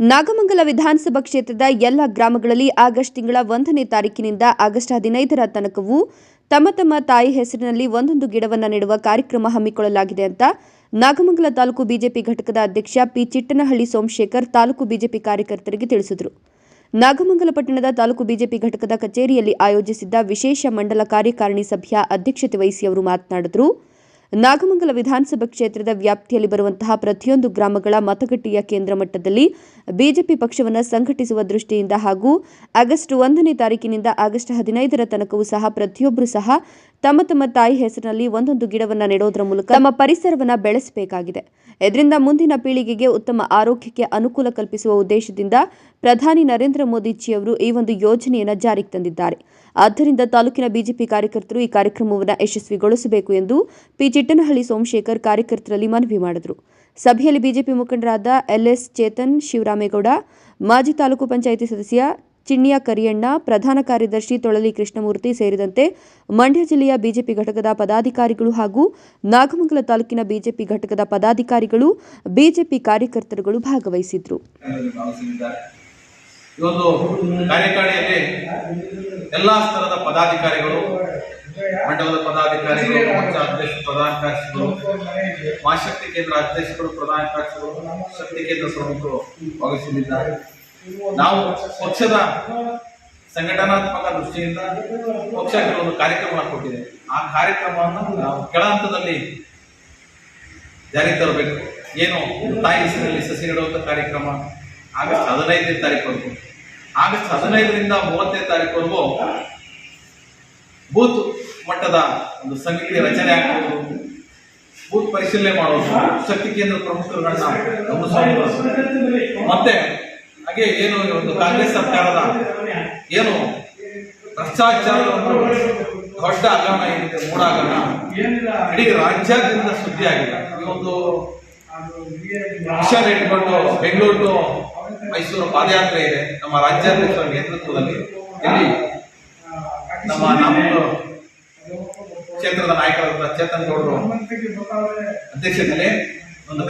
ನಾಗಮಂಗಲ ವಿಧಾನಸಭಾ ಕ್ಷೇತ್ರದ ಎಲ್ಲ ಗ್ರಾಮಗಳಲ್ಲಿ ಆಗಸ್ಟ್ ತಿಂಗಳ ಒಂದನೇ ತಾರೀಕಿನಿಂದ ಆಗಸ್ಟ್ ಹದಿನೈದರ ತನಕವೂ ತಮ್ಮ ತಮ್ಮ ತಾಯಿ ಹೆಸರಿನಲ್ಲಿ ಒಂದೊಂದು ಗಿಡವನ್ನು ನೆಡುವ ಕಾರ್ಯಕ್ರಮ ಹಮ್ಮಿಕೊಳ್ಳಲಾಗಿದೆ ಅಂತ ನಾಗಮಂಗಲ ತಾಲೂಕು ಬಿಜೆಪಿ ಘಟಕದ ಅಧ್ಯಕ್ಷ ಪಿ ಚಿಟ್ಟನಹಳ್ಳಿ ಸೋಮಶೇಖರ್ ತಾಲೂಕು ಬಿಜೆಪಿ ಕಾರ್ಯಕರ್ತರಿಗೆ ತಿಳಿಸಿದರು. ನಾಗಮಂಗಲ ಪಟ್ಟಣದ ತಾಲೂಕು ಬಿಜೆಪಿ ಘಟಕದ ಕಚೇರಿಯಲ್ಲಿ ಆಯೋಜಿಸಿದ್ದ ವಿಶೇಷ ಮಂಡಲ ಕಾರ್ಯಕಾರಿಣಿ ಸಭೆಯ ಅಧ್ಯಕ್ಷತೆ ವಹಿಸಿ ಅವರು ಮಾತನಾಡಿದರು. ನಾಗಮಂಗಲ ವಿಧಾನಸಭಾ ಕ್ಷೇತ್ರದ ವ್ಯಾಪ್ತಿಯಲ್ಲಿ ಬರುವಂತಹ ಪ್ರತಿಯೊಂದು ಗ್ರಾಮಗಳ ಮತಗಟ್ಟೆಯ ಕೇಂದ್ರ ಮಟ್ಟದಲ್ಲಿ ಬಿಜೆಪಿ ಪಕ್ಷವನ್ನು ಸಂಘಟಿಸುವ ದೃಷ್ಟಿಯಿಂದ ಹಾಗೂ ಆಗಸ್ಟ್ ಒಂದನೇ ತಾರೀಕಿನಿಂದ ಆಗಸ್ಟ್ ಹದಿನೈದರ ತನಕವೂ ಸಹ ಪ್ರತಿಯೊಬ್ಬರು ಸಹ ತಮ್ಮ ತಮ್ಮ ತಾಯಿ ಹೆಸರಿನಲ್ಲಿ ಒಂದೊಂದು ಗಿಡವನ್ನು ನೆಡೋದರ ಮೂಲಕ ತಮ್ಮ ಪರಿಸರವನ್ನು ಬೆಳೆಸಬೇಕಾಗಿದೆ. ಇದರಿಂದ ಮುಂದಿನ ಪೀಳಿಗೆಗೆ ಉತ್ತಮ ಆರೋಗ್ಯಕ್ಕೆ ಅನುಕೂಲ ಕಲ್ಪಿಸುವ ಉದ್ದೇಶದಿಂದ ಪ್ರಧಾನಿ ನರೇಂದ್ರ ಮೋದಿಜಿಯವರು ಈ ಒಂದು ಯೋಜನೆಯನ್ನು ಜಾರಿಗೆ ತಂದಿದ್ದಾರೆ. ಆದ್ದರಿಂದ ತಾಲೂಕಿನ ಬಿಜೆಪಿ ಕಾರ್ಯಕರ್ತರು ಈ ಕಾರ್ಯಕ್ರಮವನ್ನು ಯಶಸ್ವಿಗೊಳಿಸಬೇಕು ಎಂದು ಪಿ ಚಿಟ್ಟನಹಳ್ಳಿ ಸೋಮಶೇಖರ್ ಕಾರ್ಯಕರ್ತರಲ್ಲಿ ಮನವಿ ಮಾಡಿದರು. ಸಭೆಯಲ್ಲಿ ಬಿಜೆಪಿ ಮುಖಂಡರಾದ ಎಲ್ಎಸ್ ಚೇತನ್ ಶಿವರಾಮೇಗೌಡ, ಮಾಜಿ ತಾಲೂಕು ಪಂಚಾಯಿತಿ ಸದಸ್ಯ ಚಿಣ್ಣಿಯ ಕರಿಯಣ್ಣ, ಪ್ರಧಾನ ಕಾರ್ಯದರ್ಶಿ ತೊಳಲಿ ಕೃಷ್ಣಮೂರ್ತಿ ಸೇರಿದಂತೆ ಮಂಡ್ಯ ಜಿಲ್ಲೆಯ ಬಿಜೆಪಿ ಘಟಕದ ಪದಾಧಿಕಾರಿಗಳು ಹಾಗೂ ನಾಗಮಂಗಲ ತಾಲೂಕಿನ ಬಿಜೆಪಿ ಘಟಕದ ಪದಾಧಿಕಾರಿಗಳು, ಬಿಜೆಪಿ ಕಾರ್ಯಕರ್ತರುಗಳು ಭಾಗವಹಿಸಿದ್ರು. ಈ ಒಂದು ಎಲ್ಲಾ ಸ್ತರದ ಪದಾಧಿಕಾರಿಗಳು, ಮಂಡಲದ ಪದಾಧಿಕಾರಿಗಳು, ಮೋರ್ಚಾ ಅಧ್ಯಕ್ಷ, ಪ್ರಧಾನ ಕಾರ್ಯದರ್ಶಿಗಳು, ಮಹಾಶಕ್ತಿ ಕೇಂದ್ರ ಅಧ್ಯಕ್ಷರು, ಪ್ರಧಾನ ಕಾರ್ಯದರ್ಶಿಗಳು, ಶಕ್ತಿ ಕೇಂದ್ರ ಪ್ರಮುಖರು ಭಾಗವಹಿಸಲಿದ್ದಾರೆ ನಾವು ಪಕ್ಷದ ಸಂಘಟನಾತ್ಮಕ ದೃಷ್ಟಿಯಿಂದ ಪಕ್ಷ ಕೆಲವೊಂದು ಕಾರ್ಯಕ್ರಮವನ್ನು ಕೊಟ್ಟಿದೆ. ಆ ಕಾರ್ಯಕ್ರಮವನ್ನು ನಾವು ಕೆಳ ಹಂತದಲ್ಲಿ ಜಾರಿಗೆ ತರಬೇಕು. ಏನು ತಾಯಿ ಹೆಸರಲ್ಲಿ ಸಸಿ ನೆಡುವಂಥ ಕಾರ್ಯಕ್ರಮ ಆಗಸ್ಟ್ ಹದಿನೈದನೇ ತಾರೀಕುವರೆಗೂ. ಆಗಸ್ಟ್ ಹದಿನೈದರಿಂದ ಮೂವತ್ತನೇ ತಾರೀಕುವರೆಗೂ ಬೂತ್ ಮಟ್ಟದ ಒಂದು ಸಮಿತಿ ರಚನೆ ಆಗ್ಬೋದು. ಬೂತ್ ಪರಿಶೀಲನೆ ಮಾಡುವುದು ಶಕ್ತಿ ಕೇಂದ್ರ ಪ್ರಮುಖರುಗಳನ್ನ ಮತ್ತೆ ಹಾಗೆ ಏನು ಒಂದು ಕಾಂಗ್ರೆಸ್ ಸರ್ಕಾರದ ಏನು ಭ್ರಷ್ಟಾಚಾರದ ಒಂದು ದೊಡ್ಡ ಹಗರಣ ಏನಿದೆ ಮೂಡ ಹಗರಣ ಇಡೀ ರಾಜ್ಯಾದ್ಯಂತ ಸುದ್ದಿ ಆಗಿದೆ ಇವತ್ತು ವಿಷಯ ಇಟ್ಕೊಂಡು ಬೆಂಗಳೂರು ಟು ಮೈಸೂರು ಪಾದಯಾತ್ರೆ ಇದೆ. ನಮ್ಮ ರಾಜ್ಯಾಧ್ಯಕ್ಷರ ನೇತೃತ್ವದಲ್ಲಿ ಇಲ್ಲಿ ನಮ್ಮ ನಮ್ಮ ಕ್ಷೇತ್ರದ ನಾಯಕರಾದ ಚೇತನ್ ಗೌಡರು ಅಧ್ಯಕ್ಷತೆಯಲ್ಲಿ ಒಂದು